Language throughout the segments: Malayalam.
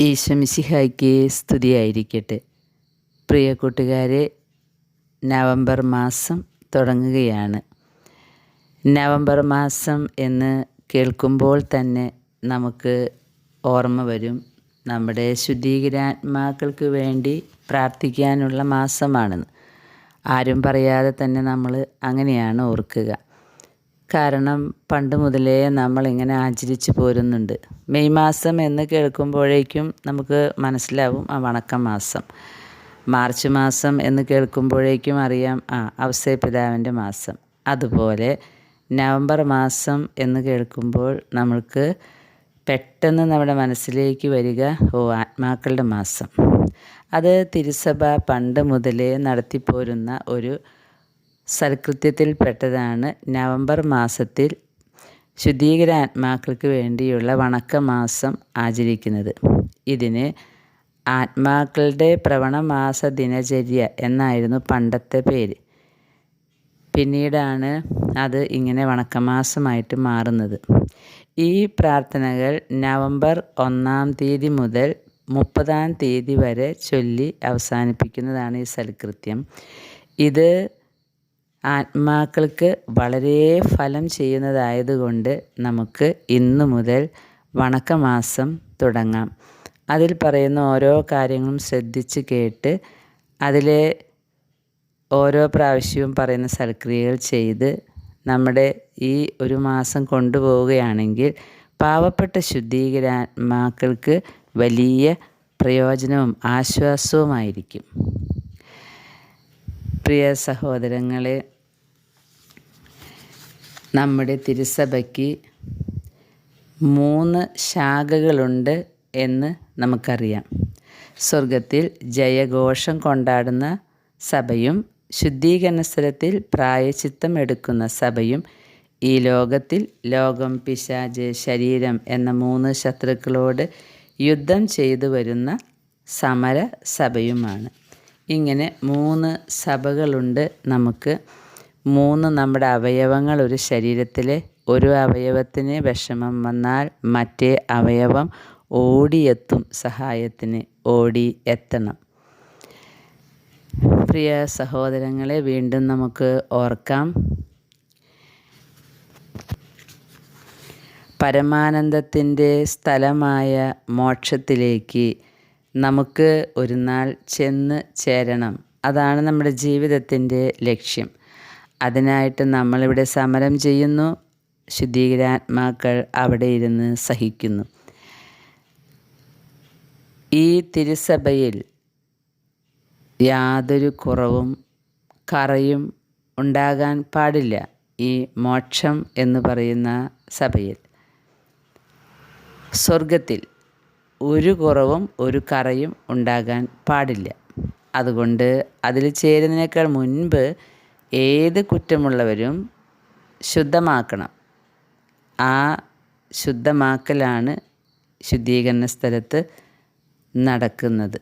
ഈശമിശിഹായ്ക്ക് സ്തുതിയായിരിക്കട്ടെ. പ്രിയ കൂട്ടുകാരെ നവംബർ മാസം തുടങ്ങുകയാണ്. നവംബർ മാസം എന്ന് കേൾക്കുമ്പോൾ തന്നെ നമുക്ക് ഓർമ്മ വരും. നമ്മുടെ ശുദ്ധീകരാത്മാക്കൾക്ക് വേണ്ടി പ്രാർത്ഥിക്കാനുള്ള മാസമാണെന്ന്. ആരും പറയാതെ തന്നെ നമ്മൾ അങ്ങനെയാണ് ഓർക്കുക. കാരണം പണ്ട് മുതലേ നമ്മളിങ്ങനെ ആചരിച്ചു പോരുന്നുണ്ട്. മെയ് മാസം എന്ന് കേൾക്കുമ്പോഴേക്കും നമുക്ക് മനസ്സിലാവും ആ വണക്കം മാസം. മാർച്ച് മാസം എന്ന് കേൾക്കുമ്പോഴേക്കും അറിയാം ആ അവസരപിതാവിന്റെ മാസം. അതുപോലെ നവംബർ മാസം എന്ന് കേൾക്കുമ്പോൾ നമ്മൾക്ക് പെട്ടെന്ന് നമ്മുടെ മനസ്സിലേക്ക് വരിക ഓ ആത്മാക്കളുടെ മാസം. അത് തിരുസഭ പണ്ട് മുതലേ നടത്തിപ്പോരുന്ന ഒരു സൽകൃത്യത്തിൽപ്പെട്ടതാണ്. നവംബർ മാസത്തിൽ ശുദ്ധീകര ആത്മാക്കൾക്ക് വേണ്ടിയുള്ള വണക്കമാസം ആചരിക്കുന്നത്. ഇതിന് ആത്മാക്കളുടെ പ്രവണമാസ ദിനചര്യ എന്നായിരുന്നു പണ്ടത്തെ പേര്. പിന്നീടാണ് അത് ഇങ്ങനെ വണക്കമാസമായിട്ട് മാറുന്നത്. ഈ പ്രാർത്ഥനകൾ നവംബർ ഒന്നാം തീയതി മുതൽ മുപ്പതാം തീയതി വരെ ചൊല്ലി അവസാനിപ്പിക്കുന്നതാണ് ഈ സൽകൃത്യം. ഇത് ആത്മാക്കൾക്ക് വളരെ ഫലം ചെയ്യുന്നതായതുകൊണ്ട് നമുക്ക് ഇന്നു മുതൽ വണക്കമാസം തുടങ്ങാം. അതിൽ പറയുന്ന ഓരോ കാര്യങ്ങളും ശ്രദ്ധിച്ച് കേട്ട് അതിലെ ഓരോ പ്രാവശ്യവും പറയുന്ന സൽക്രിയകൾ ചെയ്ത് നമ്മുടെ ഈ ഒരു മാസം കൊണ്ടുപോവുകയാണെങ്കിൽ പാവപ്പെട്ട ശുദ്ധീകരാത്മാക്കൾക്ക് വലിയ പ്രയോജനവും ആശ്വാസവുമായിരിക്കും. പ്രിയ സഹോദരങ്ങളെ നമ്മുടെ തിരുസഭയ്ക്ക് മൂന്ന് ശാഖകളുണ്ട് എന്ന് നമുക്കറിയാം. സ്വർഗത്തിൽ ജയഘോഷം കൊണ്ടാടുന്ന സഭയും ശുദ്ധീകരണ സ്ഥലത്തിൽ പ്രായച്ചിത്തം എടുക്കുന്ന സഭയും ഈ ലോകത്തിൽ ലോകം പിശാജ് ശരീരം എന്ന മൂന്ന് ശത്രുക്കളോട് യുദ്ധം ചെയ്തു വരുന്ന സമര സഭയുമാണ്. ഇങ്ങനെ മൂന്ന് സഭകളുണ്ട് നമുക്ക്. മൂന്ന് നമ്മുടെ അവയവങ്ങൾ ഒരു ശരീരത്തിലെ ഒരു അവയവത്തിന് വിഷമം വന്നാൽ മറ്റേ അവയവം ഓടിയെത്തും സഹായത്തിന് ഓടി എത്തണം. പ്രിയ സഹോദരങ്ങളെ വീണ്ടും നമുക്ക് ഓർക്കാം. പരമാനന്ദത്തിന്റെ സ്ഥലമായ മോക്ഷത്തിലേക്ക് നമുക്ക് ഒരു നാൾ ചെന്ന് ചേരണം. അതാണ് നമ്മുടെ ജീവിതത്തിന്റെ ലക്ഷ്യം. അതിനായിട്ട് നമ്മളിവിടെ സമരം ചെയ്യുന്നു. ശുദ്ധീകരാത്മാക്കൾ അവിടെ ഇരുന്ന് സഹിക്കുന്നു. ഈ തിരുസഭയിൽ യാതൊരു കുറവും കറയും ഉണ്ടാകാൻ പാടില്ല ഈ മോക്ഷം എന്ന് പറയുന്ന സഭയിൽ. സ്വർഗത്തിൽ ഒരു കുറവും ഒരു കറയും ഉണ്ടാകാൻ പാടില്ല. അതുകൊണ്ട് അതിൽ ചേരുന്നതിനേക്കാൾ മുൻപ് ഏത് കുറ്റമുള്ളവരും ശുദ്ധമാക്കണം. ആ ശുദ്ധമാക്കലാണ് ശുദ്ധീകരണ സ്ഥലത്ത് നടക്കുന്നത്.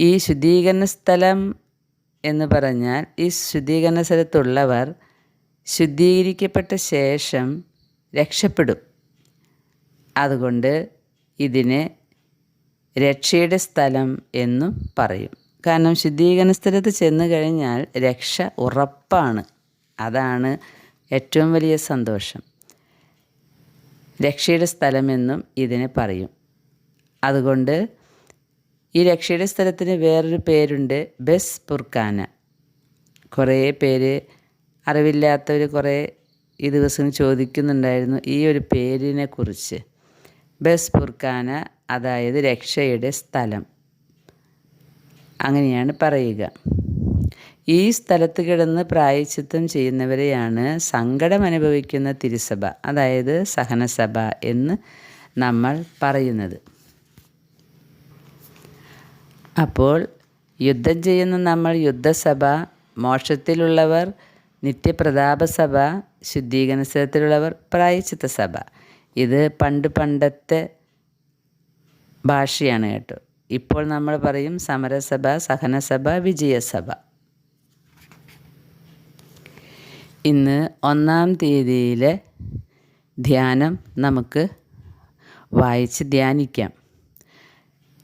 ഈ ശുദ്ധീകരണ സ്ഥലം എന്ന് പറഞ്ഞാൽ ഈ ശുദ്ധീകരണ സ്ഥലത്തുള്ളവർ ശുദ്ധീകരിക്കപ്പെട്ട ശേഷം രക്ഷപ്പെടും. അതുകൊണ്ട് ഇതിനെ രക്ഷയുടെ സ്ഥലം എന്നും പറയും. കാരണം ശുദ്ധീകരണ സ്ഥലത്ത് ചെന്ന് കഴിഞ്ഞാൽ രക്ഷ ഉറപ്പാണ്. അതാണ് ഏറ്റവും വലിയ സന്തോഷം. രക്ഷയുടെ സ്ഥലമെന്നും ഇതിനെ പറയും. അതുകൊണ്ട് ഈ രക്ഷയുടെ സ്ഥലത്തിന് വേറൊരു പേരുണ്ട് ബസ് പുർക്കാന കുറേ പേര് അറിവില്ലാത്തവർ കുറേ ഈ ദിവസം ചോദിക്കുന്നുണ്ടായിരുന്നു ഈ ഒരു പേരിനെ കുറിച്ച്. ബസ് പുർക്കാന അതായത് രക്ഷയുടെ സ്ഥലം. അങ്ങനെയാണ് പറയുക. ഈ സ്ഥലത്ത് കിടന്ന് പ്രായച്ചിത്തം ചെയ്യുന്നവരെയാണ് സങ്കടം അനുഭവിക്കുന്ന തിരുസഭ അതായത് സഹനസഭ എന്ന് നമ്മൾ പറയുന്നത്. അപ്പോൾ യുദ്ധം ചെയ്യുന്ന നമ്മൾ യുദ്ധസഭ മോക്ഷത്തിലുള്ളവർ നിത്യപ്രതാപസഭ ശുദ്ധീകരണത്തിലുള്ളവർ പ്രായച്ചിത്ത സഭ ഇത് പണ്ട് പണ്ടത്തെ ഭാഷയാണ് കേട്ടോ. ഇപ്പോൾ നമ്മൾ പറയും സമരസഭ സഹനസഭ വിജയസഭ. ഇന്ന് ഒന്നാം തീയതിയിലെ ധ്യാനം നമുക്ക് വായിച്ച് ധ്യാനിക്കാം.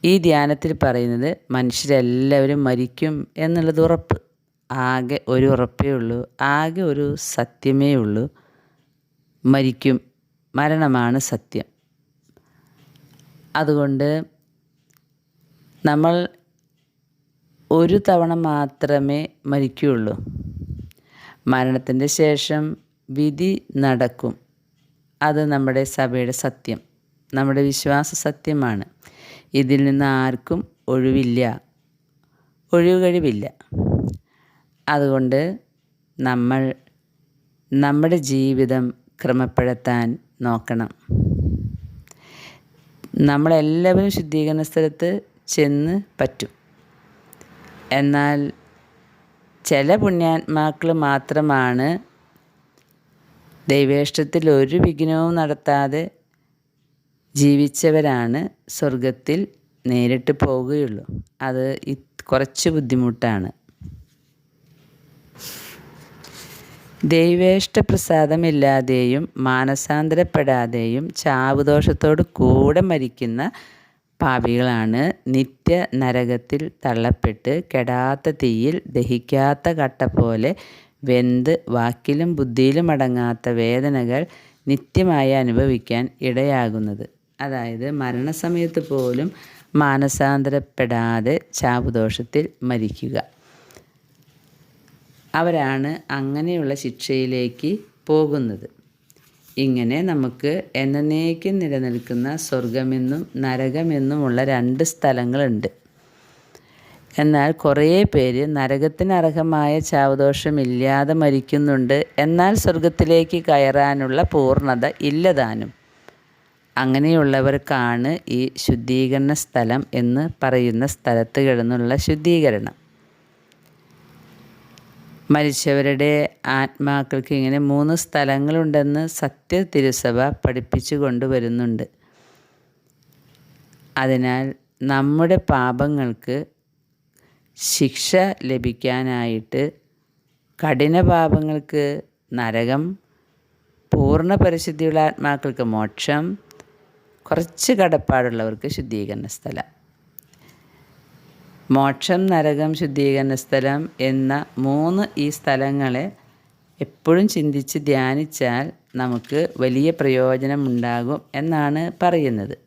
ഈ ധ്യാനത്തിൽ പറയുന്നത് മനുഷ്യരെല്ലാവരും മരിക്കും എന്നുള്ളത് ഉറപ്പ്. ആകെ ഒരു ഉറപ്പേ ഉള്ളൂ. ആകെ ഒരു സത്യമേ ഉള്ളൂ. മരിക്കും മരണമാണ് സത്യം. അതുകൊണ്ട് നമ്മൾ ഒരു തവണ മാത്രമേ മരിക്കുകയുള്ളൂ. മരണത്തിന്റെ ശേഷം വിധി നടക്കും. അത് നമ്മുടെ സഭയുടെ സത്യം. നമ്മുടെ വിശ്വാസ സത്യമാണ്. ഇതിൽ നിന്ന് ആർക്കും ഒഴിവില്ല. ഒഴിവുകഴിവില്ല അതുകൊണ്ട് നമ്മൾ നമ്മുടെ ജീവിതം ക്രമപ്പെടുത്താൻ നോക്കണം. നമ്മളെല്ലാവരും ശുദ്ധീകരണ സ്ഥലത്ത് ചെന്ന് പറ്റും. എന്നാൽ ചില പുണ്യാത്മാക്കൾ മാത്രമാണ് ദൈവേഷ്ടത്തിൽ ഒരു വിഘ്നവും നടത്താതെ ജീവിച്ചവരാണ് സ്വർഗത്തിൽ നേരിട്ട് പോവുകയുള്ളൂ. അത് കുറച്ച് ബുദ്ധിമുട്ടാണ്. ദൈവേഷ്ട പ്രസാദമില്ലാതെയും മാനസാന്തരപ്പെടാതെയും ചാവുദോഷത്തോട് കൂടെ മരിക്കുന്ന പാപികളാണ് നിത്യ നരകത്തിൽ തള്ളപ്പെട്ട് കെടാത്ത തീയിൽ ദഹിക്കാത്ത കട്ട പോലെ വെന്ത് വാക്കിലും ബുദ്ധിയിലും അടങ്ങാത്ത വേദനകൾ നിത്യമായി അനുഭവിക്കാൻ ഇടയാകുന്നത്. അതായത് മരണസമയത്ത് പോലും മാനസാന്തരപ്പെടാതെ ചാവുദോഷത്തിൽ മരിക്കുക. അവരാണ് അങ്ങനെയുള്ള ശിക്ഷയിലേക്ക് പോകുന്നത്. ഇങ്ങനെ നമുക്ക് എന്നേക്കും നിലനിൽക്കുന്ന സ്വർഗമെന്നും നരകമെന്നുമുള്ള രണ്ട് സ്ഥലങ്ങളുണ്ട്. എന്നാൽ കുറേ പേര് നരകത്തിന് അർഹമായ ചാവദോഷമില്ലാതെ മരിക്കുന്നുണ്ട്. എന്നാൽ സ്വർഗത്തിലേക്ക് കയറാനുള്ള പൂർണത ഇല്ലതാനും. അങ്ങനെയുള്ളവർക്കാണ് ഈ ശുദ്ധീകരണ സ്ഥലം എന്ന് പറയുന്ന സ്ഥലത്ത് കിടന്നുള്ള ശുദ്ധീകരണം. മരിച്ചവരുടെ ആത്മാക്കൾക്ക് ഇങ്ങനെ മൂന്ന് സ്ഥലങ്ങളുണ്ടെന്ന് സത്യ തിരുസഭ പഠിപ്പിച്ചു കൊണ്ടുവരുന്നുണ്ട്. അതിനാൽ നമ്മുടെ പാപങ്ങൾക്ക് ശിക്ഷ ലഭിക്കാനായിട്ട് കഠിന പാപങ്ങൾക്ക് നരകം പൂർണ പരിശുദ്ധിയുള്ള ആത്മാക്കൾക്ക് മോക്ഷം കുറച്ച് കടപ്പാടുള്ളവർക്ക് ശുദ്ധീകരണ സ്ഥലം മോക്ഷം നരകം ശുദ്ധീകരണ സ്ഥലം എന്ന മൂന്ന് ഈ സ്ഥലങ്ങളെ എപ്പോഴും ചിന്തിച്ച് ധ്യാനിച്ചാൽ നമുക്ക് വലിയ പ്രയോജനം ഉണ്ടാകും എന്നാണ് പറയുന്നത്.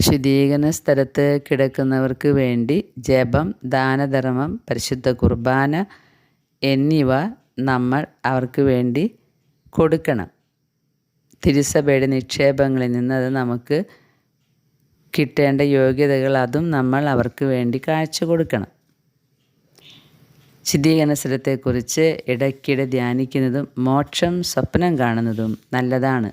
ശുദ്ധീകരണ സ്ഥലത്ത് കിടക്കുന്നവർക്ക് വേണ്ടി ജപം ദാനധർമ്മം പരിശുദ്ധ കുർബാന എന്നിവ നമ്മൾ അവർക്ക് വേണ്ടി കൊടുക്കണം. തിരുസഭയുടെ നിക്ഷേപങ്ങളിൽ നിന്ന് അത് നമുക്ക് കിട്ടേണ്ട യോഗ്യതകൾ അതും നമ്മൾ അവർക്ക് വേണ്ടി കാഴ്ച കൊടുക്കണം. ശുദ്ധീകരണ സ്ഥലത്തെക്കുറിച്ച് ഇടയ്ക്കിടെ ധ്യാനിക്കുന്നതും മോക്ഷം സ്വപ്നം കാണുന്നതും നല്ലതാണ്.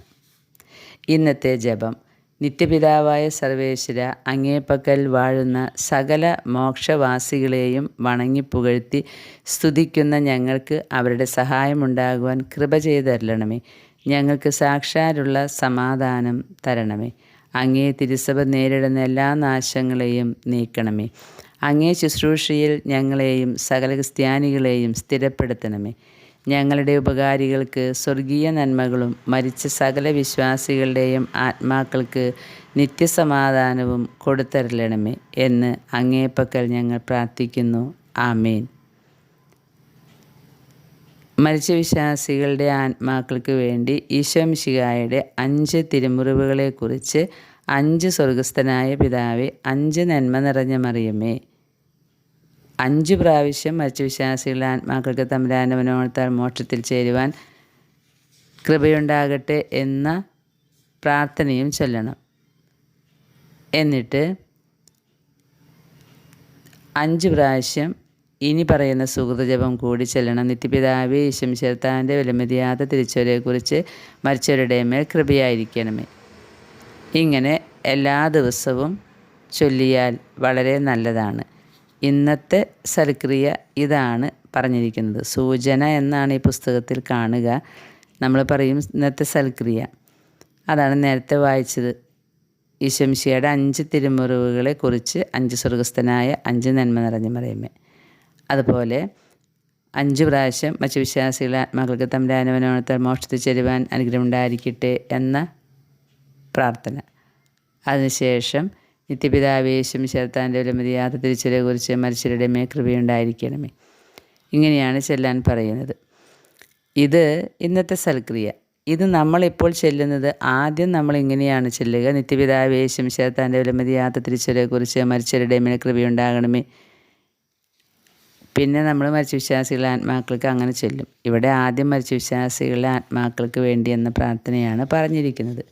ഇന്നത്തെ ജപം. നിത്യപിതാവായ സർവേശ്വര അങ്ങേപ്പക്കൽ വാഴുന്ന സകല മോക്ഷവാസികളെയും വണങ്ങിപ്പുകഴ്ത്തി സ്തുതിക്കുന്ന ഞങ്ങൾക്ക് അവരുടെ സഹായമുണ്ടാകുവാൻ കൃപ തരണമേ ഞങ്ങൾക്ക് സാക്ഷാരുള്ള സമാധാനം തരണമേ. അങ്ങേ തിരുസഭ നേരിടുന്ന എല്ലാ നാശങ്ങളെയും നീക്കണമേ. അങ്ങേ ശുശ്രൂഷയിൽ ഞങ്ങളെയും സകല ക്രിസ്ത്യാനികളെയും സ്ഥിരപ്പെടുത്തണമേ. ഞങ്ങളുടെ ഉപകാരികൾക്ക് സ്വർഗീയ നന്മകളും മരിച്ച സകല വിശ്വാസികളുടെയും ആത്മാക്കൾക്ക് നിത്യസമാധാനവും കൊടുത്തരലണമേ എന്ന് അങ്ങേപ്പക്കൽ ഞങ്ങൾ പ്രാർത്ഥിക്കുന്നു. ആമേൻ. മരിച്ച വിശ്വാസികളുടെ ആത്മാക്കൾക്ക് വേണ്ടി ഈശോമിശികായുടെ അഞ്ച് തിരുമുറിവുകളെക്കുറിച്ച് അഞ്ച് സ്വർഗസ്ഥനായ പിതാവെ അഞ്ച് നന്മ നിറഞ്ഞ മറിയമേ. അഞ്ച് പ്രാവശ്യം മരിച്ച വിശ്വാസികളുടെ ആത്മാക്കൾക്ക് തമ്പുരാന്റെ മനോഹരത്താൽ മോക്ഷത്തിൽ ചേരുവാൻ കൃപയുണ്ടാകട്ടെ എന്ന പ്രാർത്ഥനയും ചൊല്ലണം. എന്നിട്ട് അഞ്ച് പ്രാവശ്യം ഇനി പറയുന്ന സുഹൃതജപം കൂടി ചെല്ലണം. നിത്യപിതാവേ വിലമതിയാത വിലമതിയാത്ത തിരിച്ചവരെക്കുറിച്ച് മരിച്ചവരുടെ മേൽ കൃപയായിരിക്കണമേ. ഇങ്ങനെ എല്ലാ ദിവസവും ചൊല്ലിയാൽ വളരെ നല്ലതാണ്. ഇന്നത്തെ സൽക്രിയ ഇതാണ് പറഞ്ഞിരിക്കുന്നത്. സൂചന എന്നാണ് ഈ പുസ്തകത്തിൽ കാണുക. നമ്മൾ പറയും ഇന്നത്തെ സൽക്രിയ. അതാണ് നേരത്തെ വായിച്ചത്. ഈശംശിയുടെ അഞ്ച് തിരുമുറിവുകളെ കുറിച്ച് അഞ്ച് സ്വർഗസ്ഥനായ അഞ്ച് നന്മ നിറഞ്ഞ മറിയമ്മേ അതുപോലെ അഞ്ച് പ്രാവശ്യം മറ്റു വിശ്വാസികളെ ആത്മാക്കൾക്ക് തമ്പരാനവനോണത്താൽ മോക്ഷത്തിൽ ചെരുവാൻ അനുഗ്രഹം ഉണ്ടായിരിക്കട്ടെ എന്ന പ്രാർത്ഥന. അതിനുശേഷം നിത്യപിതാവേശം ശരത്താന്റെ വിലമതിയാത്ത കുറിച്ച് മനുഷ്യരുടെ മേ കൃപയുണ്ടായിരിക്കണമേ. ഇങ്ങനെയാണ് ചെല്ലാൻ പറയുന്നത്. ഇത് ഇന്നത്തെ സൽക്രിയ. ഇത് നമ്മളിപ്പോൾ ചെല്ലുന്നത്? ആദ്യം നമ്മൾ ഇങ്ങനെയാണ് ചെല്ലുക നിത്യപിതാവേശം ശരത്താന്റെ വിലമതിയാത്ത കുറിച്ച് മരിച്ചവരുടെ മേ കൃപയുണ്ടാകണമേ. പിന്നെ നമ്മൾ മരിച്ച വിശ്വാസികളുടെ ആത്മാക്കൾക്ക് അങ്ങനെ ചൊല്ലും. ഇവിടെ ആദ്യം മരിച്ച വിശ്വാസികളുടെ ആത്മാക്കൾക്ക് വേണ്ടി എന്ന പ്രാർത്ഥനയാണ് പറഞ്ഞിരിക്കുന്നത്.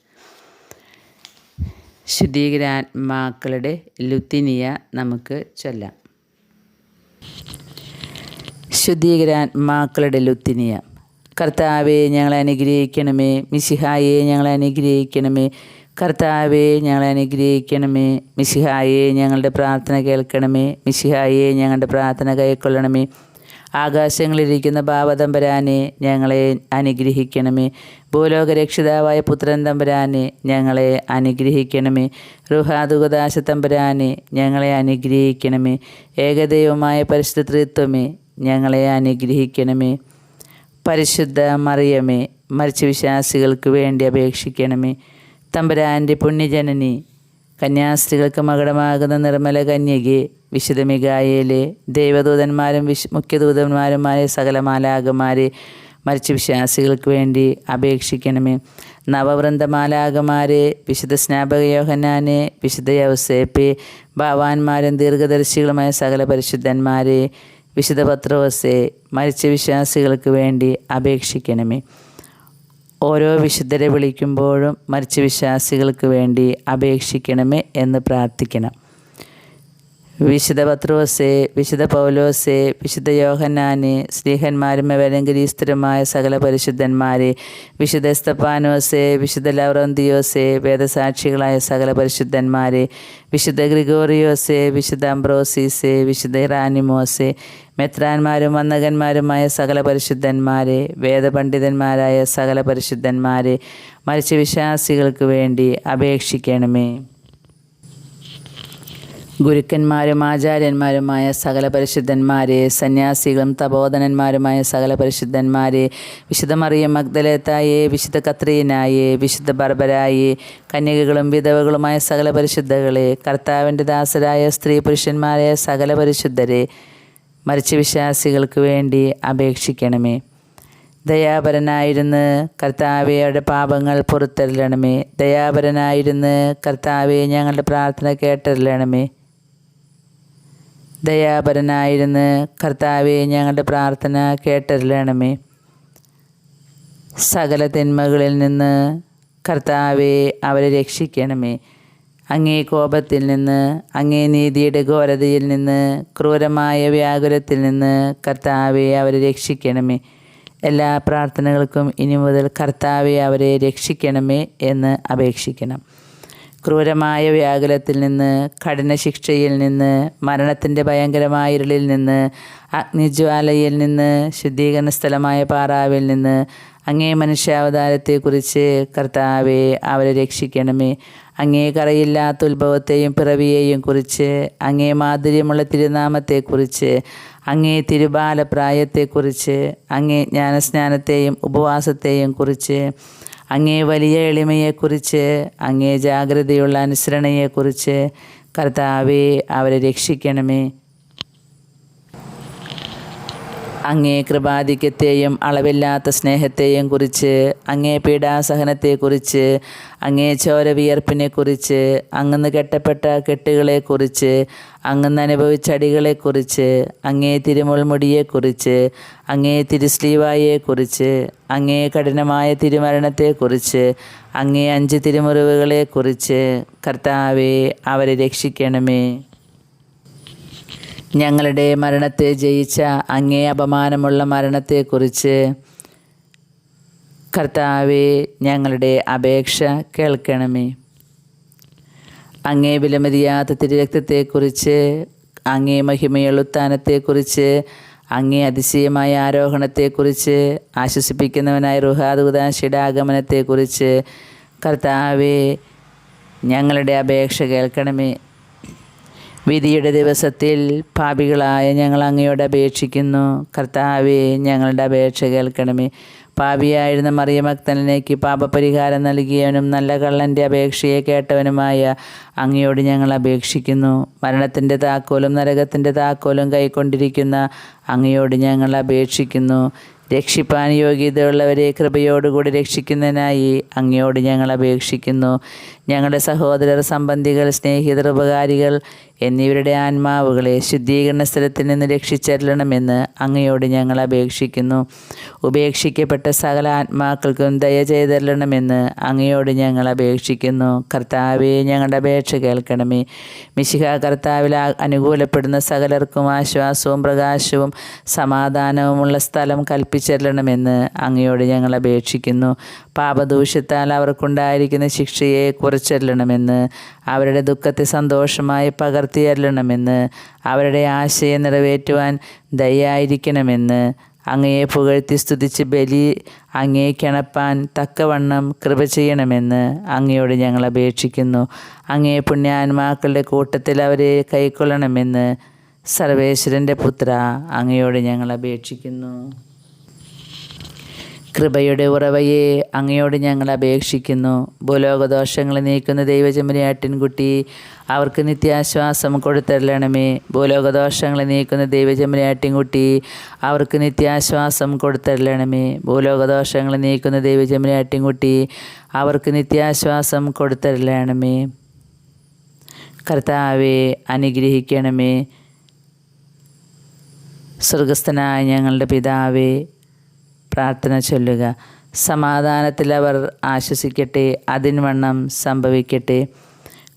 ശുദ്ധീകരാത്മാക്കളുടെ ലുത്തിനിയ നമുക്ക് ചൊല്ലാം. ശുദ്ധീകരാത്മാക്കളുടെ ലുത്തിനിയ. കർത്താവെ ഞങ്ങളെ അനുഗ്രഹിക്കണമേ. മിശിഹായെ ഞങ്ങളെ അനുഗ്രഹിക്കണമേ. കർത്താവെ ഞങ്ങളെ അനുഗ്രഹിക്കണമേ. മിശിഹായെ ഞങ്ങളുടെ പ്രാർത്ഥന കേൾക്കണമേ. മിശിഹായെ ഞങ്ങളുടെ പ്രാർത്ഥന കൈക്കൊള്ളണമേ. ആകാശങ്ങളിലിരിക്കുന്ന ഭാവതമ്പരാനെ ഞങ്ങളെ അനുഗ്രഹിക്കണമേ. ഭൂലോകരക്ഷിതാവായ പുത്രൻ തമ്പരാനെ ഞങ്ങളെ അനുഗ്രഹിക്കണമേ. റുഹാദുഗദാശ തമ്പരാനെ ഞങ്ങളെ അനുഗ്രഹിക്കണമേ. ഏകദൈവമായ പരിശുദ്ധ തൃത്വമേ ഞങ്ങളെ അനുഗ്രഹിക്കണമേ. പരിശുദ്ധ മറിയമേ മരിച്ച വിശ്വാസികൾക്ക് വേണ്ടി അപേക്ഷിക്കണമേ. തമ്പുരാന്റെ പുണ്യജനനി കന്യാസ്ത്രീകൾക്ക് മകടമാകുന്ന നിർമ്മല കന്യകെ വിശുദ്ധ മികായേലെ ദൈവദൂതന്മാരും വിശ് മുഖ്യദൂതന്മാരുമായ സകല മാലാകമാരെ മരിച്ച വിശ്വാസികൾക്ക് വേണ്ടി അപേക്ഷിക്കണമേ. നവവൃന്ദമാലാകമാരെ വിശുദ്ധ സ്നാപക യോഹനാനെ വിശുദ്ധ യവസേപ്പെ ഭാവാന്മാരും ദീർഘദർശികളുമായ സകല പരിശുദ്ധന്മാരെ വിശുദ്ധ പത്രോസെ മരിച്ച വിശ്വാസികൾക്ക് വേണ്ടി അപേക്ഷിക്കണമേ. ഓരോ വിശുദ്ധരെ വിളിക്കുമ്പോഴും മരിച്ച വിശ്വാസികൾക്ക് വേണ്ടി അപേക്ഷിക്കണമേ എന്ന് പ്രാർത്ഥിക്കണം. വിശുദ്ധ പത്രോസെ വിശുദ്ധ പൗലോസെ വിശുദ്ധ യോഹന്നാനെ സ്നേഹന്മാരും എവരങ്കരീസ്തരുമായ സകല പരിശുദ്ധന്മാരെ വിശുദ്ധ സ്തപ്പാനോസെ വിശുദ്ധ ലൗറന്തിയോസെ വേദസാക്ഷികളായ സകല പരിശുദ്ധന്മാരെ വിശുദ്ധ ഗ്രിഗോറിയോസെ വിശുദ്ധ അംബ്രോസീസെ വിശുദ്ധ ഇറാനിമോസെ മെത്രാന്മാരും വന്ദകന്മാരുമായ സകല പരിശുദ്ധന്മാരെ വേദപണ്ഡിതന്മാരായ സകല പരിശുദ്ധന്മാരെ മരിച്ച വിശ്വാസികൾക്ക് വേണ്ടി അപേക്ഷിക്കണമേ. ഗുരുക്കന്മാരും ആചാര്യന്മാരുമായ സകല പരിശുദ്ധന്മാരെ സന്യാസികളും തപോധനന്മാരുമായ സകല പരിശുദ്ധന്മാരെ വിശുദ്ധ മറിയം മഗ്ദലേത്തായെ വിശുദ്ധ കത്രീനായെ വിശുദ്ധ ബർബരായെ കന്യകകളും വിധവകളുമായ സകല പരിശുദ്ധകളെ കർത്താവിന്റെ ദാസരായ സ്ത്രീ പുരുഷന്മാരായ സകല പരിശുദ്ധരെ മരിച്ച വിശ്വാസികൾക്ക് വേണ്ടി അപേക്ഷിക്കണമേ. ദയാപരനായിരുന്ന് കർത്താവയുടെ പാപങ്ങൾ പുറത്തരലണമേ ദയാപരനായിരുന്ന് കർത്താവെ ഞങ്ങളുടെ പ്രാർത്ഥന കേട്ടരലണമേ ദയാപരനായിരുന്ന് കർത്താവെ ഞങ്ങളുടെ പ്രാർത്ഥന കേട്ടരലണമേ സകല തിന്മകളിൽ നിന്ന് കർത്താവെ അവരെ രക്ഷിക്കണമേ. അങ്ങേ കോപത്തിൽ നിന്ന് അങ്ങേ നീതിയുടെ ഘോരതയിൽ നിന്ന് ക്രൂരമായ വ്യാകുലത്തിൽ നിന്ന് കർത്താവെ അവരെ രക്ഷിക്കണമേ. എല്ലാ പ്രാർത്ഥനകൾക്കും ഇനി മുതൽ കർത്താവെ അവരെ രക്ഷിക്കണമേ എന്ന് അപേക്ഷിക്കണം. ക്രൂരമായ വ്യാകുലത്തിൽ നിന്ന് കഠിന ശിക്ഷയിൽ നിന്ന് മരണത്തിന്റെ ഭയങ്കരമായ ഇരുളിൽ നിന്ന് അഗ്നിജ്വാലയിൽ നിന്ന് ശുദ്ധീകരണ സ്ഥലമായ പാറാവിൽ നിന്ന് അങ്ങേ മനുഷ്യാവതാരത്തെക്കുറിച്ച് കർത്താവെ അവരെ രക്ഷിക്കണമേ. അങ്ങേ കറയില്ലാത്ത ഉത്ഭവത്തെയും പിറവിയെയും കുറിച്ച് അങ്ങേ മാധുര്യമുള്ള തിരുനാമത്തെക്കുറിച്ച് അങ്ങേ തിരുബാലപ്രായത്തെക്കുറിച്ച് അങ്ങേ ജ്ഞാനസ്നാനത്തെയും ഉപവാസത്തെയും കുറിച്ച് അങ്ങേ വലിയ എളിമയെക്കുറിച്ച് അങ്ങേ ജാഗ്രതയുള്ള അനുസരണയെക്കുറിച്ച് കർത്താവെ അവരെ രക്ഷിക്കണമേ. അങ്ങേ കൃപാധിക്യത്തെയും അളവില്ലാത്ത സ്നേഹത്തെയും കുറിച്ച് അങ്ങേ പീഡാസഹനത്തെക്കുറിച്ച് അങ്ങേ ചോരവിയർപ്പിനെക്കുറിച്ച് അങ്ങന്ന് കെട്ടപ്പെട്ട കെട്ടുകളെക്കുറിച്ച് അങ്ങന്ന് അനുഭവിച്ച അടികളെക്കുറിച്ച് അങ്ങേ തിരുമുൾമുടിയെക്കുറിച്ച് അങ്ങേ തിരുസ്ലീവായെക്കുറിച്ച് അങ്ങേ കഠിനമായ തിരുമരണത്തെക്കുറിച്ച് അങ്ങേ അഞ്ച് തിരുമുറിവുകളെക്കുറിച്ച് കർത്താവെ അവരെ രക്ഷിക്കണമേ. ഞങ്ങളുടെ മരണത്തെ ജയിച്ച അങ്ങേ അപമാനമുള്ള മരണത്തെക്കുറിച്ച് കർത്താവെ ഞങ്ങളുടെ അപേക്ഷ കേൾക്കണമേ. അങ്ങേ വിലമതിയാത്ത തിരുരക്തത്തെക്കുറിച്ച് അങ്ങേ മഹിമയുള്ള ഉത്ഥാനത്തെക്കുറിച്ച് അങ്ങേ അതിശയമായ ആരോഹണത്തെക്കുറിച്ച് ആശ്വസിപ്പിക്കുന്നവനായ റുഹാദുദാശിയുടെ ആഗമനത്തെക്കുറിച്ച് കർത്താവെ ഞങ്ങളുടെ അപേക്ഷ കേൾക്കണമേ. വിധിയുടെ ദിവസത്തിൽ പാപികളായ ഞങ്ങൾ അങ്ങയോട് അപേക്ഷിക്കുന്നു. കർത്താവെ ഞങ്ങളുടെ അപേക്ഷ കേൾക്കണമേ. പാപിയായിരുന്ന മറിയമക്തനിലേക്ക് പാപപരിഹാരം നൽകിയവനും നല്ല കള്ളന്റെ അപേക്ഷയെ കേട്ടവനുമായ അങ്ങയോട് ഞങ്ങൾ അപേക്ഷിക്കുന്നു. മരണത്തിന്റെ താക്കോലും നരകത്തിന്റെ താക്കോലും കൈക്കൊണ്ടിരിക്കുന്ന അങ്ങയോട് ഞങ്ങൾ അപേക്ഷിക്കുന്നു. രക്ഷിപ്പാൻ യോഗ്യതയുള്ളവരെ കൃപയോടുകൂടി രക്ഷിക്കുന്നതിനായി അങ്ങയോട് ഞങ്ങൾ അപേക്ഷിക്കുന്നു. ഞങ്ങളുടെ സഹോദരർ സംബന്ധികൾ സ്നേഹിതർ ഉപകാരികൾ എന്നിവരുടെ ആത്മാവുകളെ ശുദ്ധീകരണ സ്ഥലത്തിൽ നിന്ന് രക്ഷിച്ചരണമെന്ന് അങ്ങയോട് ഞങ്ങൾ അപേക്ഷിക്കുന്നു. ഉപേക്ഷിക്കപ്പെട്ട സകല ആത്മാക്കൾക്കും ദയ ചെയ്തരണമെന്ന് അങ്ങയോട് ഞങ്ങൾ അപേക്ഷിക്കുന്നു. കർത്താവെ ഞങ്ങളുടെ അപേക്ഷ കേൾക്കണമേ. മിശിഹ കർത്താവിൽ അനുകൂലപ്പെടുന്ന സകലർക്കും ആശ്വാസവും പ്രകാശവും സമാധാനവുമുള്ള സ്ഥലം കൽപ്പിച്ചരണമെന്ന് അങ്ങയോട് ഞങ്ങൾ അപേക്ഷിക്കുന്നു. പാപദൂഷ്യത്താൽ അവർക്കുണ്ടായിരിക്കുന്ന ശിക്ഷയെ കുറിച്ചല്ലണമെന്ന് അവരുടെ ദുഃഖത്തെ സന്തോഷമായി പകർത്തിയല്ലണമെന്ന് അവരുടെ ആശയം നിറവേറ്റുവാൻ ദയായിരിക്കണമെന്ന് അങ്ങയെ പുകഴ്ത്തി സ്തുതിച്ച് ബലി അങ്ങയെ കിണപ്പാൻ തക്കവണ്ണം കൃപ ചെയ്യണമെന്ന് അങ്ങയോട് ഞങ്ങൾ അപേക്ഷിക്കുന്നു. അങ്ങയെ പുണ്യാന്മാക്കളുടെ കൂട്ടത്തിൽ അവരെ കൈക്കൊള്ളണമെന്ന് സർവേശ്വരന്റെ പുത്ര അങ്ങയോട് ഞങ്ങൾ അപേക്ഷിക്കുന്നു. കൃപയുടെ ഉറവയെ അങ്ങയോട് ഞങ്ങൾ അപേക്ഷിക്കുന്നു. ഭൂലോകദോഷങ്ങൾ നീക്കുന്ന ദൈവചമരിയാട്ടിൻകുട്ടി അവർക്ക് നിത്യാശ്വാസം കൊടുത്തരണമേ ഭൂലോകദോഷങ്ങൾ നീക്കുന്ന ദൈവചമരിയാട്ടിൻകുട്ടി അവർക്ക് നിത്യാശ്വാസം കൊടുത്തരണമേ ഭൂലോകദോഷങ്ങൾ നീക്കുന്ന ദൈവചമരിയാട്ടിൻകുട്ടി അവർക്ക് നിത്യാശ്വാസം കൊടുത്തരണമേ കർത്താവെ അനുഗ്രഹിക്കണമേ. സ്വർഗസ്ഥനായ ഞങ്ങളുടെ പിതാവേ പ്രാർത്ഥന ചൊല്ലുക. സമാധാനത്തിൽ അവർ ആശ്വസിക്കട്ടെ അതിൻവണ്ണം സംഭവിക്കട്ടെ.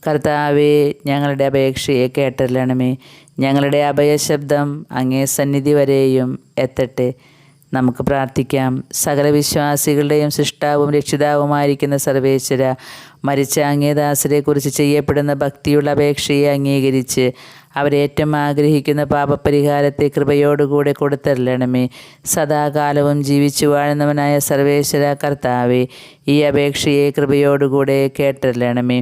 കർത്താവെ ഞങ്ങളുടെ അപേക്ഷയെ കേട്ടല്ലണമേ ഞങ്ങളുടെ അഭയശബ്ദം അങ്ങേ സന്നിധി വരെയും എത്തട്ടെ. നമുക്ക് പ്രാർത്ഥിക്കാം. സകല വിശ്വാസികളുടെയും സൃഷ്ടാവും രക്ഷിതാവുമായിരിക്കുന്ന സർവേശ്വര മരിച്ച അങ്ങേദാസരെക്കുറിച്ച് ചെയ്യപ്പെടുന്ന ഭക്തിയുള്ള അപേക്ഷയെ അംഗീകരിച്ച് അവരേറ്റവും ആഗ്രഹിക്കുന്ന പാപപരിഹാരത്തെ കൃപയോടുകൂടെ കൊടുത്തരലണമേ. സദാകാലവും ജീവിച്ചു വാഴുന്നവനായ സർവേശ്വര കർത്താവെ ഈ അപേക്ഷയെ കൃപയോടുകൂടെ കേട്ടരളണമേ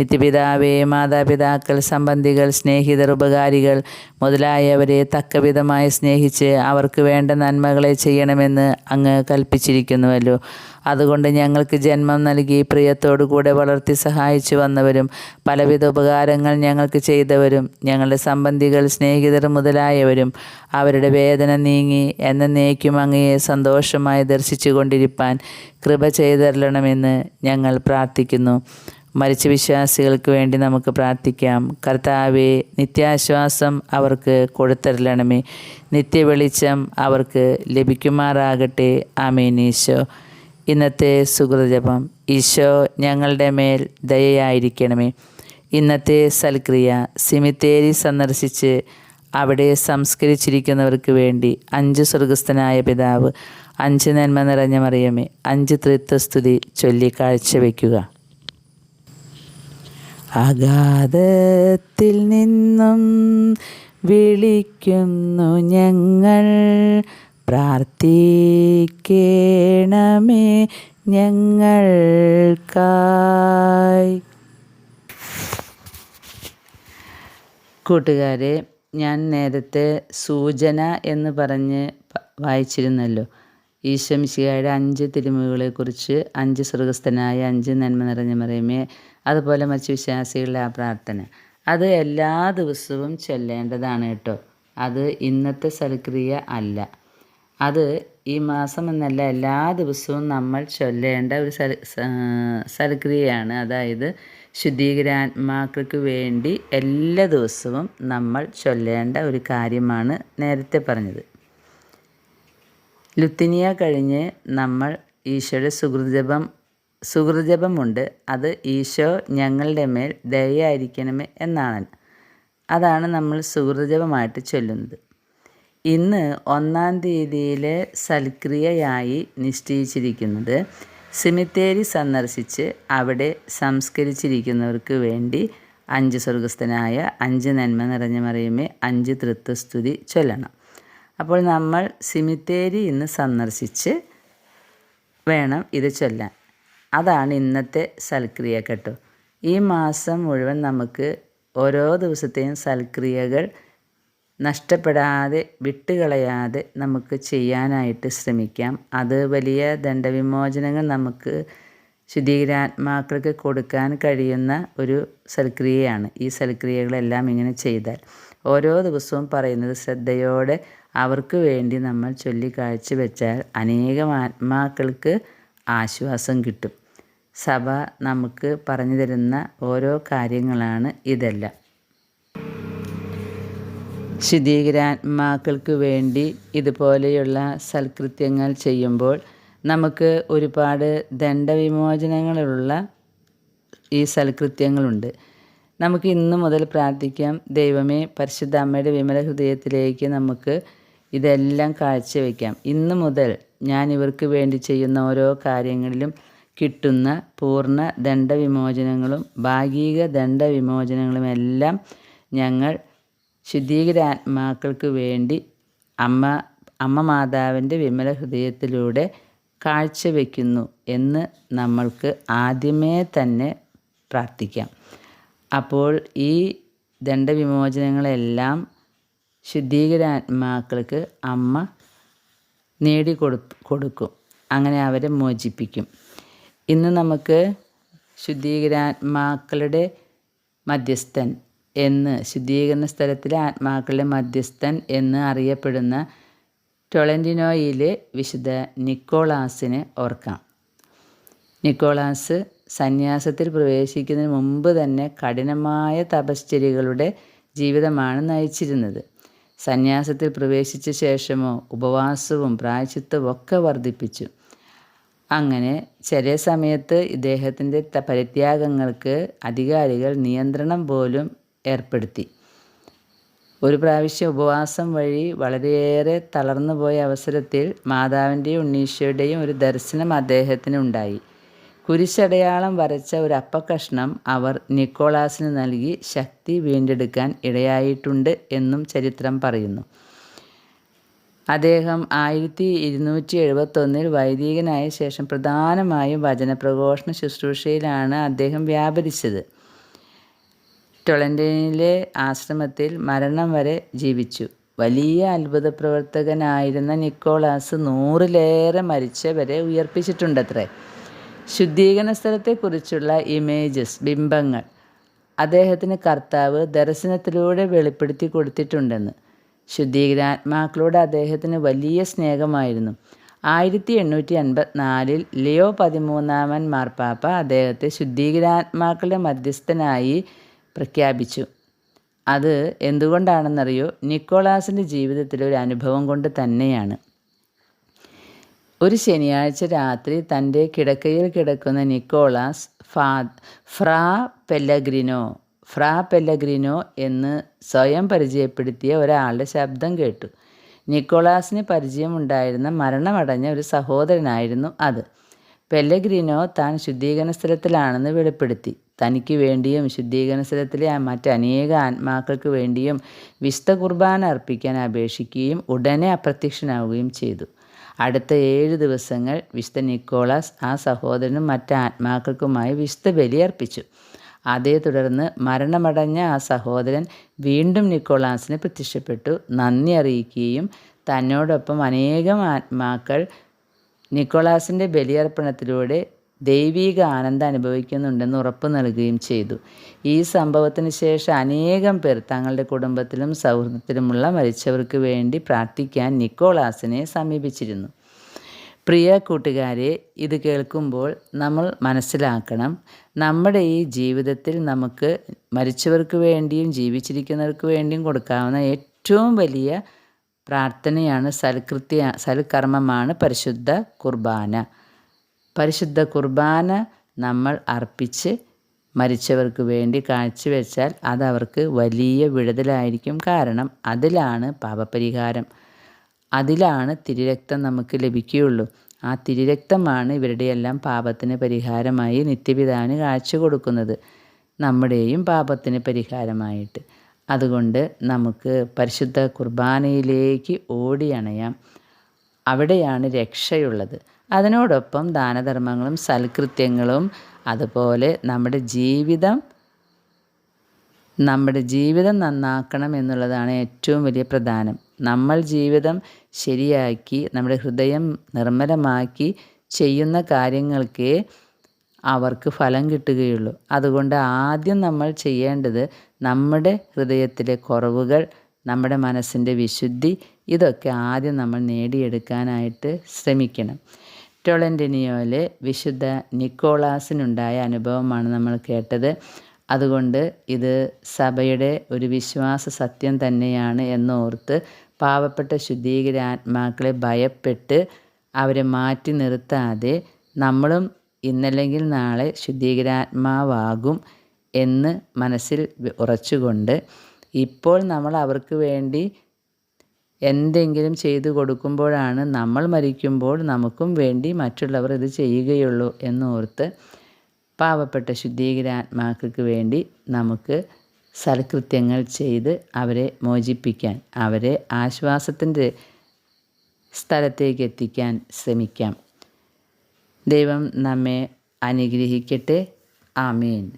നിത്യപിതാവേ മാതാപിതാക്കൾ സംബന്ധികൾ സ്നേഹിതർ ഉപകാരികൾ മുതലായവരെ തക്കവിധമായി സ്നേഹിച്ച് അവർക്ക് വേണ്ട നന്മകളെ ചെയ്യണമെന്ന് അങ്ങ് കൽപ്പിച്ചിരിക്കുന്നുവല്ലോ. അതുകൊണ്ട് ഞങ്ങൾക്ക് ജന്മം നൽകി പ്രിയത്തോടു കൂടെ വളർത്തി സഹായിച്ചു വന്നവരും പലവിധ ഉപകാരങ്ങൾ ഞങ്ങൾക്ക് ചെയ്തവരും ഞങ്ങളുടെ സംബന്ധികൾ സ്നേഹിതർ മുതലായവരും അവരുടെ വേദന നീങ്ങി എന്നേക്കും അങ്ങയെ സന്തോഷമായി ദർശിച്ചു കൊണ്ടിരിപ്പാൻ കൃപ ചെയ്തരണമെന്ന് ഞങ്ങൾ പ്രാർത്ഥിക്കുന്നു. മരിച്ച വിശ്വാസികൾക്ക് വേണ്ടി നമുക്ക് പ്രാർത്ഥിക്കാം. കർത്താവെ നിത്യാശ്വാസം അവർക്ക് കൊടുത്തരളണമേ നിത്യവെളിച്ചം അവർക്ക് ലഭിക്കുമാറാകട്ടെ. ആമേനീശോ ഇന്നത്തെ സുഹൃതജപം. ഈശോ ഞങ്ങളുടെ മേൽ ദയയായിരിക്കണമേ. ഇന്നത്തെ സൽക്രിയ സിമിത്തേരി സന്ദർശിച്ച് അവിടെ സംസ്കരിച്ചിരിക്കുന്നവർക്ക് വേണ്ടി അഞ്ച് സ്വർഗസ്ഥനായ പിതാവ് അഞ്ച് നന്മ നിറഞ്ഞ മറിയമേ അഞ്ച് തൃത്വസ്തുതി ചൊല്ലി കാഴ്ചവെക്കുക. അഗാധത്തിൽ നിന്നും വിളിക്കുന്നു ഞങ്ങൾ. പ്രാർത്ഥിക്കണമേ ഞങ്ങൾക്കായി. കൂട്ടുകാരെ ഞാൻ നേരത്തെ സൂചന എന്ന് പറഞ്ഞ് വായിച്ചിരുന്നല്ലോ. ഈശ്വമിശിഹായുടെ അഞ്ച് തിരുമുകളെക്കുറിച്ച് അഞ്ച് സ്വർഗസ്ഥനായ അഞ്ച് നന്മ നിറഞ്ഞ മറിയമേ അതുപോലെ മറ്റു ആ പ്രാർത്ഥന. അത് എല്ലാ ദിവസവും ചൊല്ലേണ്ടതാണ് കേട്ടോ. അത് ഇന്നത്തെ സൽക്രിയ അല്ല. അത് ഈ മാസം എന്നല്ല എല്ലാ ദിവസവും നമ്മൾ ചൊല്ലേണ്ട ഒരു സൽ സൽക്രിയയാണ്. അതായത് ശുദ്ധീകരാത്മാക്കൾക്ക് വേണ്ടി എല്ലാ ദിവസവും നമ്മൾ ചൊല്ലേണ്ട ഒരു കാര്യമാണ് നേരത്തെ പറഞ്ഞത്. ലുത്തിനിയ കഴിഞ്ഞ് നമ്മൾ ഈശോയുടെ സുഹൃജപം സുഹൃജപമുണ്ട്. അത് ഈശോ ഞങ്ങളുടെ മേൽ ദയായിരിക്കണമേ എന്നാണ്. അതാണ് നമ്മൾ സുഹൃജപമായിട്ട് ചൊല്ലുന്നത്. ഇന്ന് ഒന്നാം തീയതിയിലെ സൽക്രിയയായി നിശ്ചയിച്ചിരിക്കുന്നത് സിമിത്തേരി സന്ദർശിച്ച് അവിടെ സംസ്കരിച്ചിരിക്കുന്നവർക്ക് വേണ്ടി അഞ്ച് സ്വർഗസ്ഥനായ അഞ്ച് നന്മ നിറഞ്ഞ മറിയുമേ അഞ്ച് തൃത്വസ്തുതി ചൊല്ലണം. അപ്പോൾ നമ്മൾ സിമിത്തേരി ഇന്ന് സന്ദർശിച്ച് വേണം ഇത് ചൊല്ലാൻ. അതാണ് ഇന്നത്തെ സൽക്രിയ കേട്ടോ. ഈ മാസം മുഴുവൻ നമുക്ക് ഓരോ ദിവസത്തെയും സൽക്രിയകൾ നഷ്ടപ്പെടാതെ വിട്ടുകളയാതെ നമുക്ക് ചെയ്യാനായിട്ട് ശ്രമിക്കാം. അത് വലിയ ദണ്ഡവിമോചനങ്ങൾ നമുക്ക് ശുദ്ധീകരാത്മാക്കൾക്ക് കൊടുക്കാൻ കഴിയുന്ന ഒരു സൽക്രിയയാണ്. ഈ സൽക്രിയകളെല്ലാം ഇങ്ങനെ ചെയ്താൽ. ഓരോ ദിവസവും പറയുന്നത് ശ്രദ്ധയോടെ അവർക്ക് വേണ്ടി നമ്മൾ ചൊല്ലിക്കാഴ്ച വെച്ചാൽ അനേകം ആത്മാക്കൾക്ക് ആശ്വാസം കിട്ടും. സഭ നമുക്ക് പറഞ്ഞു തരുന്ന ഓരോ കാര്യങ്ങളാണ് ഇതെല്ലാം. ശുദ്ധീകരാത്മാക്കൾക്ക് വേണ്ടി ഇതുപോലെയുള്ള സൽകൃത്യങ്ങൾ ചെയ്യുമ്പോൾ നമുക്ക് ഒരുപാട് ദണ്ഡവിമോചനങ്ങളുള്ള ഈ സൽകൃത്യങ്ങളുണ്ട്. നമുക്ക് ഇന്നു മുതൽ പ്രാർത്ഥിക്കാം. ദൈവമേ പരിശുദ്ധ അമ്മയുടെ വിമല ഹൃദയത്തിലേക്ക് നമുക്ക് ഇതെല്ലാം കാഴ്ചവെക്കാം. ഇന്നു മുതൽ ഞാൻ ഇവർക്ക് വേണ്ടി ചെയ്യുന്ന ഓരോ കാര്യങ്ങളിലും കിട്ടുന്ന പൂർണ ദണ്ഡവിമോചനങ്ങളും ഭാഗിക ദണ്ഡവിമോചനങ്ങളുമെല്ലാം ഞങ്ങൾ ശുദ്ധീകരാത്മാക്കൾക്ക് വേണ്ടി അമ്മ അമ്മ മാതാവിന്റെ വിമല ഹൃദയത്തിലൂടെ കാഴ്ചവെക്കുന്നു എന്ന് നമ്മൾക്ക് ആദ്യമേ തന്നെ പ്രാർത്ഥിക്കാം. അപ്പോൾ ഈ ദണ്ഡവിമോചനങ്ങളെല്ലാം ശുദ്ധീകരാത്മാക്കൾക്ക് അമ്മ നേടിക്കൊടു കൊടുക്കും. അങ്ങനെ അവരെ മോചിപ്പിക്കും. ഇന്ന് നമുക്ക് ശുദ്ധീകരാത്മാക്കളുടെ മധ്യസ്ഥൻ എന്ന് ശുദ്ധീകരണ സ്ഥലത്തിലെ ആത്മാക്കളുടെ മധ്യസ്ഥൻ എന്ന് അറിയപ്പെടുന്ന ടൊളന്റിനോയിലെ വിശുദ്ധ നിക്കോളാസിനെ ഓർക്കാം. നിക്കോളാസ് സന്യാസത്തിൽ പ്രവേശിക്കുന്നതിന് മുമ്പ് തന്നെ കഠിനമായ തപശ്ചര്യകളുടെ ജീവിതമാണ് നയിച്ചിരുന്നത്. സന്യാസത്തിൽ പ്രവേശിച്ച ശേഷമോ ഉപവാസവും പ്രായശിത്വവും ഒക്കെ വർദ്ധിപ്പിച്ചു. അങ്ങനെ ചെറിയ സമയത്ത് ഇദ്ദേഹത്തിന്റെ പരിത്യാഗങ്ങൾക്ക് അധികാരികൾ നിയന്ത്രണം പോലും ഏർപ്പെടുത്തി. ഒരു പ്രാവശ്യം ഉപവാസം വഴി വളരെയേറെ തളർന്നു പോയ അവസരത്തിൽ മാതാവിന്റെയും ഉണ്ണീശയുടെയും ഒരു ദർശനം അദ്ദേഹത്തിന് ഉണ്ടായി. കുരിശടയാളം വരച്ച ഒരു അപ്പക്കഷ്ണം അവർ നിക്കോളാസിന് നൽകി ശക്തി വീണ്ടെടുക്കാൻ ഇടയായിട്ടുണ്ട് എന്നും ചരിത്രം പറയുന്നു. അദ്ദേഹം ആയിരത്തി ഇരുന്നൂറ്റി എഴുപത്തൊന്നിൽ വൈദികനായ ശേഷം പ്രധാനമായും വചനപ്രഘോഷണ ശുശ്രൂഷയിലാണ് അദ്ദേഹം വ്യാപരിച്ചത്. ടൊളന്റനിലെ ആശ്രമത്തിൽ മരണം വരെ ജീവിച്ചു. വലിയ അത്ഭുത പ്രവർത്തകനായിരുന്ന നിക്കോളാസ് നൂറിലേറെ മരിച്ചവരെ ഉയർപ്പിച്ചിട്ടുണ്ടത്രേ. ശുദ്ധീകരണ സ്ഥലത്തെക്കുറിച്ചുള്ള ഇമേജസ് ബിംബങ്ങൾ അദ്ദേഹത്തിന് കർത്താവ് ദർശനത്തിലൂടെ വെളിപ്പെടുത്തി കൊടുത്തിട്ടുണ്ടെന്ന്. ശുദ്ധീകരാത്മാക്കളോട് അദ്ദേഹത്തിന് വലിയ സ്നേഹമായിരുന്നു. ആയിരത്തി എണ്ണൂറ്റി അൻപത്തിനാലിൽ ലിയോ പതിമൂന്നാമൻ മാർപ്പാപ്പ അദ്ദേഹത്തെ ശുദ്ധീകരാത്മാക്കളുടെ മധ്യസ്ഥനായി പ്രഖ്യാപിച്ചു. അത് എന്തുകൊണ്ടാണെന്നറിയോ? നിക്കോളാസിന്റെ ജീവിതത്തിലെ ഒരു അനുഭവം കൊണ്ട് തന്നെയാണ്. ഒരു ശനിയാഴ്ച രാത്രി തന്റെ കിടക്കയിൽ കിടക്കുന്ന നിക്കോളാസ് ഫാ ഫ്രാ പെല്ലഗ്രിനോ ഫ്രാ പെല്ലഗ്രിനോ എന്ന് സ്വയം പരിചയപ്പെടുത്തിയ ഒരാളുടെ ശബ്ദം കേട്ടു. നിക്കോളാസിന് പരിചയമുണ്ടായിരുന്ന മരണമടഞ്ഞ ഒരു സഹോദരനായിരുന്നു അത്. പെല്ലഗ്രിനോ താൻ ശുദ്ധീകരണ സ്ഥലത്തിലാണെന്ന് വെളിപ്പെടുത്തി. തനിക്ക് വേണ്ടിയും ശുദ്ധീകരണ സ്ഥലത്തിലെ മറ്റനേക ആത്മാക്കൾക്ക് വേണ്ടിയും വിശുദ്ധ കുർബാന അർപ്പിക്കാൻ അപേക്ഷിക്കുകയും ഉടനെ അപ്രത്യക്ഷനാവുകയും ചെയ്തു. അടുത്ത ഏഴ് ദിവസങ്ങൾ വിശുദ്ധ നിക്കോളാസ് ആ സഹോദരനും മറ്റ് ആത്മാക്കൾക്കുമായി വിശുദ്ധ ബലിയർപ്പിച്ചു അതേ തുടർന്ന് മരണമടഞ്ഞ ആ സഹോദരൻ വീണ്ടും നിക്കോളാസിനെ പ്രത്യക്ഷപ്പെട്ടു. നന്ദി അറിയിക്കുകയും തന്നോടൊപ്പം അനേകം ആത്മാക്കൾ നിക്കോളാസിന്റെ ബലിയർപ്പണത്തിലൂടെ ദൈവീക ആനന്ദം അനുഭവിക്കുന്നുണ്ടെന്ന് ഉറപ്പ് നൽകുകയും ചെയ്തു. ഈ സംഭവത്തിന് ശേഷം അനേകം പേർ തങ്ങളുടെ കുടുംബത്തിലും സൗഹൃദത്തിലുമുള്ള മരിച്ചവർക്ക് വേണ്ടി പ്രാർത്ഥിക്കാൻ നിക്കോളാസിനെ സമീപിച്ചിരുന്നു. പ്രിയ കൂട്ടുകാരെ ഇത് കേൾക്കുമ്പോൾ നമ്മൾ മനസ്സിലാക്കണം. നമ്മുടെ ഈ ജീവിതത്തിൽ നമുക്ക് മരിച്ചവർക്ക് വേണ്ടിയും ജീവിച്ചിരിക്കുന്നവർക്ക് വേണ്ടിയും കൊടുക്കാവുന്ന ഏറ്റവും വലിയ പ്രാർത്ഥനയാണ് സൽകൃത്യ സൽക്കർമ്മമാണ് പരിശുദ്ധ കുർബാന. പരിശുദ്ധ കുർബാന നമ്മൾ അർപ്പിച്ച് മരിച്ചവർക്ക് വേണ്ടി കാഴ്ചവെച്ചാൽ അതവർക്ക് വലിയ വിടുതലായിരിക്കും കാരണം അതിലാണ് പാപപരിഹാരം. അതിലാണ് തിരുരക്തം നമുക്ക് ലഭിക്കുകയുള്ളൂ. ആ തിരുരക്തമാണ് ഇവരുടെയെല്ലാം പാപത്തിന് പരിഹാരമായി നിത്യപിതാവിന് കാഴ്ച കൊടുക്കുന്നത്. നമ്മുടെയും പാപത്തിന് പരിഹാരമായിട്ട്. അതുകൊണ്ട് നമുക്ക് പരിശുദ്ധ കുർബാനയിലേക്ക് ഓടിയണയാം. അവിടെയാണ് രക്ഷയുള്ളത്. അതിനോടൊപ്പം ദാനധർമ്മങ്ങളും സൽകൃത്യങ്ങളും അതുപോലെ നമ്മുടെ ജീവിതം നമ്മുടെ ജീവിതം നന്നാക്കണം എന്നുള്ളതാണ് ഏറ്റവും വലിയ പ്രധാനം. നമ്മൾ ജീവിതം ശരിയാക്കി നമ്മുടെ ഹൃദയം നിർമ്മലമാക്കി ചെയ്യുന്ന കാര്യങ്ങൾക്ക് അവർക്ക് ഫലം കിട്ടുകയുള്ളൂ. അതുകൊണ്ട് ആദ്യം നമ്മൾ ചെയ്യേണ്ടത് നമ്മുടെ ഹൃദയത്തിലെ കുറവുകൾ നമ്മുടെ മനസ്സിന്റെ വിശുദ്ധി ഇതൊക്കെ ആദ്യം നമ്മൾ നേടിയെടുക്കാനായിട്ട് ശ്രമിക്കണം. ടൊളന്റിനിയോയിലെ വിശുദ്ധ നിക്കോളാസിനുണ്ടായ അനുഭവമാണ് നമ്മൾ കേട്ടത്. അതുകൊണ്ട് ഇത് സഭയുടെ ഒരു വിശ്വാസ സത്യം തന്നെയാണ് എന്നോർത്ത് പാവപ്പെട്ട ശുദ്ധീകരാത്മാക്കളെ ഭയപ്പെട്ട് അവരെ മാറ്റി നിർത്താതെ നമ്മളും ഇന്നല്ലെങ്കിൽ നാളെ ശുദ്ധീകരാത്മാവാകും എന്ന് മനസ്സിൽ ഉറച്ചുകൊണ്ട് ഇപ്പോൾ നമ്മൾ അവർക്ക് വേണ്ടി എന്തെങ്കിലും ചെയ്തു കൊടുക്കുമ്പോഴാണ് നമ്മൾ മരിക്കുമ്പോൾ നമുക്കും വേണ്ടി മറ്റുള്ളവർ ഇത് ചെയ്യുകയുള്ളൂ എന്നോർത്ത് പാവപ്പെട്ട ശുദ്ധീകരാത്മാക്കൾക്ക് വേണ്ടി നമുക്ക് സൽകൃത്യങ്ങൾ ചെയ്ത് അവരെ മോചിപ്പിക്കാൻ അവരെ ആശ്വാസത്തിന്റെ സ്ഥലത്തേക്ക് എത്തിക്കാൻ ശ്രമിക്കാം. ദൈവം നമ്മെ അനുഗ്രഹിക്കട്ടെ. ആമീൻ.